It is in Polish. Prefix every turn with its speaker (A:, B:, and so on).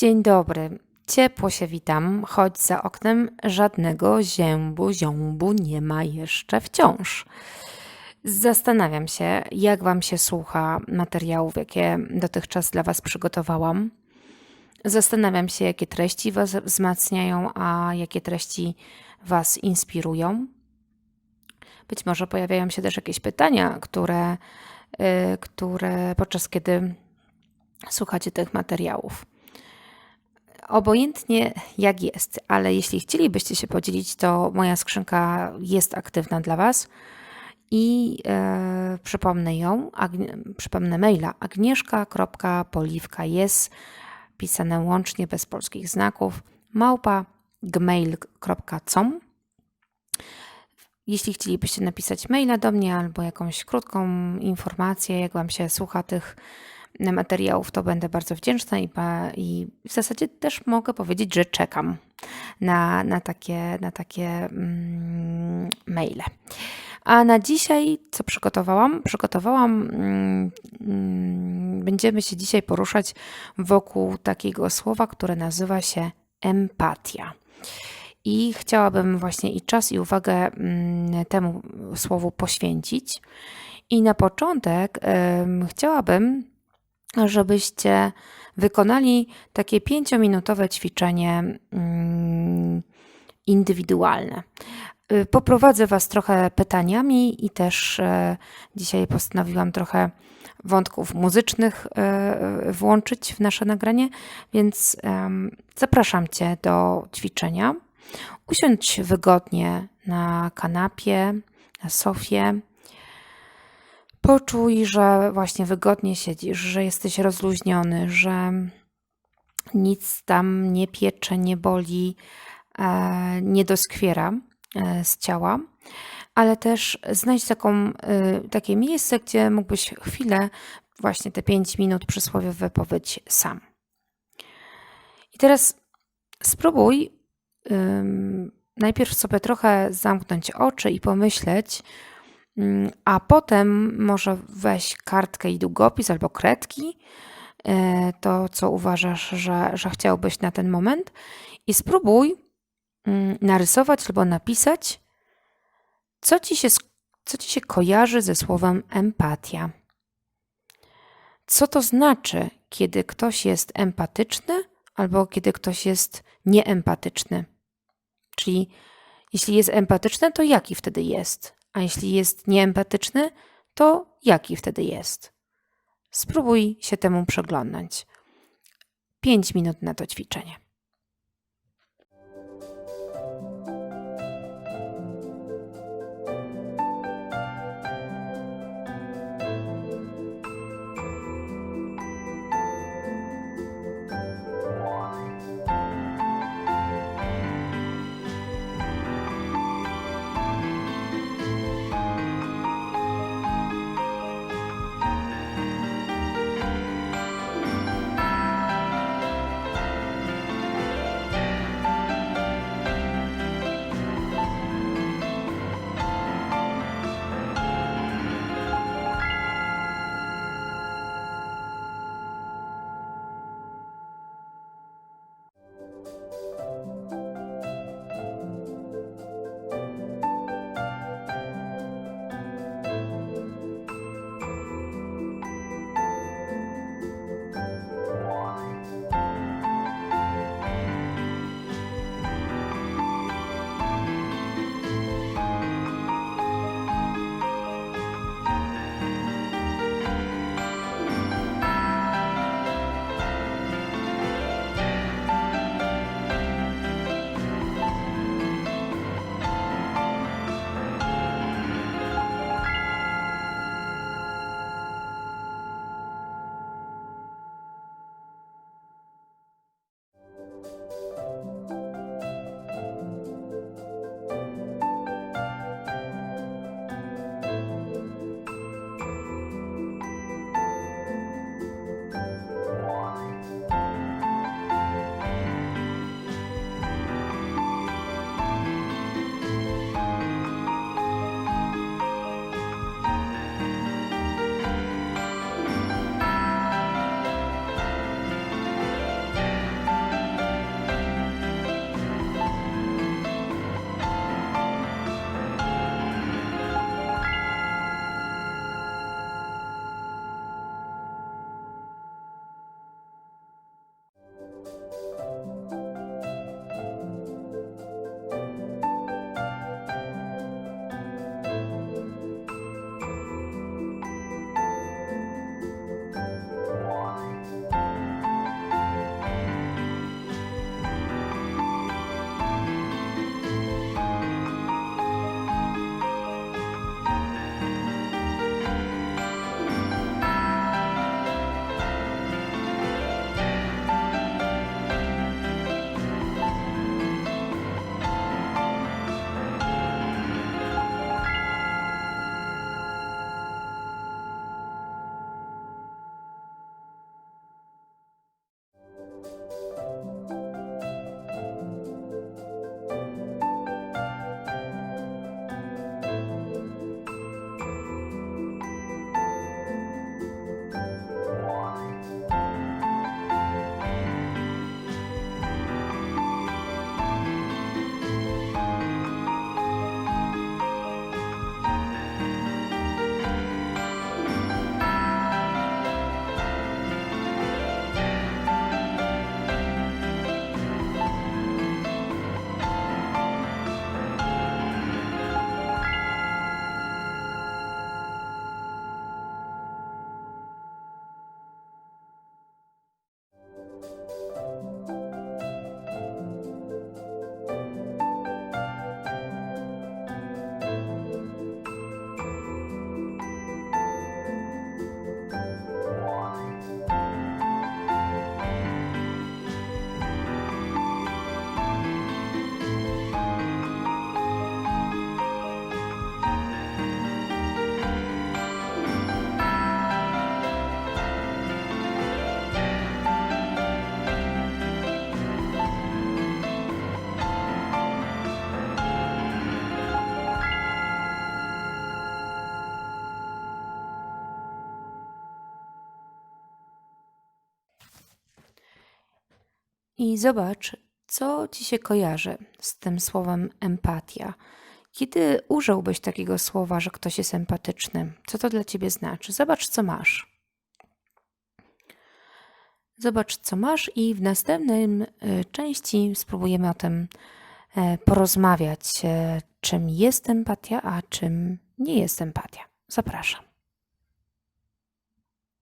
A: Dzień dobry. Ciepło się witam, choć za oknem żadnego ziębu, ziąbu nie ma jeszcze wciąż. Zastanawiam się, jak Wam się słucha materiałów, jakie dotychczas dla Was przygotowałam. Zastanawiam się, jakie treści Was wzmacniają, a jakie treści Was inspirują. Być może pojawiają się też jakieś pytania, które, y, które podczas kiedy słuchacie tych materiałów. Obojętnie jak jest, ale jeśli chcielibyście się podzielić, to moja skrzynka jest aktywna dla Was. I e, przypomnę ją, agnie, przypomnę maila agnieszka.poliwka jest pisane łącznie bez polskich znaków małpa gmail.com jeśli chcielibyście napisać maila do mnie albo jakąś krótką informację, jak Wam się słucha tych materiałów, to będę bardzo wdzięczna i, i w zasadzie też mogę powiedzieć, że czekam na, na takie, na takie mm, maile. A na dzisiaj, co przygotowałam? Przygotowałam, mm, będziemy się dzisiaj poruszać wokół takiego słowa, które nazywa się empatia. I chciałabym właśnie i czas, i uwagę mm, temu słowu poświęcić. I na początek chciałabym, żebyście wykonali takie pięciominutowe ćwiczenie indywidualne. Y, poprowadzę Was trochę pytaniami i też e, dzisiaj postanowiłam trochę wątków muzycznych e, włączyć w nasze nagranie, więc zapraszam Cię do ćwiczenia. Usiądź wygodnie na kanapie, na sofie. Poczuj, że właśnie wygodnie siedzisz, że jesteś rozluźniony, że nic tam nie piecze, nie boli, e, nie doskwiera e, z ciała, ale też znajdź taką, e, takie miejsce, gdzie mógłbyś chwilę, właśnie te 5 minut przysłowiowe pobyć sam. I teraz spróbuj najpierw sobie trochę zamknąć oczy i pomyśleć, a potem może weź kartkę i długopis albo kredki, e, to co uważasz, że, że chciałbyś na ten moment i spróbuj mm, narysować albo napisać, co ci się, co ci się kojarzy ze słowem empatia. Co to znaczy, kiedy ktoś jest empatyczny albo kiedy ktoś jest nieempatyczny? Czyli jeśli jest empatyczny, to jaki wtedy jest? A jeśli jest nieempatyczny, to jaki wtedy jest? Spróbuj się temu przeglądać. 5 minut na to ćwiczenie. I zobacz, co ci się kojarzy z tym słowem empatia. Kiedy użyłbyś takiego słowa, że ktoś jest empatyczny? Co to dla ciebie znaczy? Zobacz, co masz. Zobacz, co masz, i w następnym y, części spróbujemy o tym e, porozmawiać, e, czym jest empatia, a czym nie jest empatia. Zapraszam.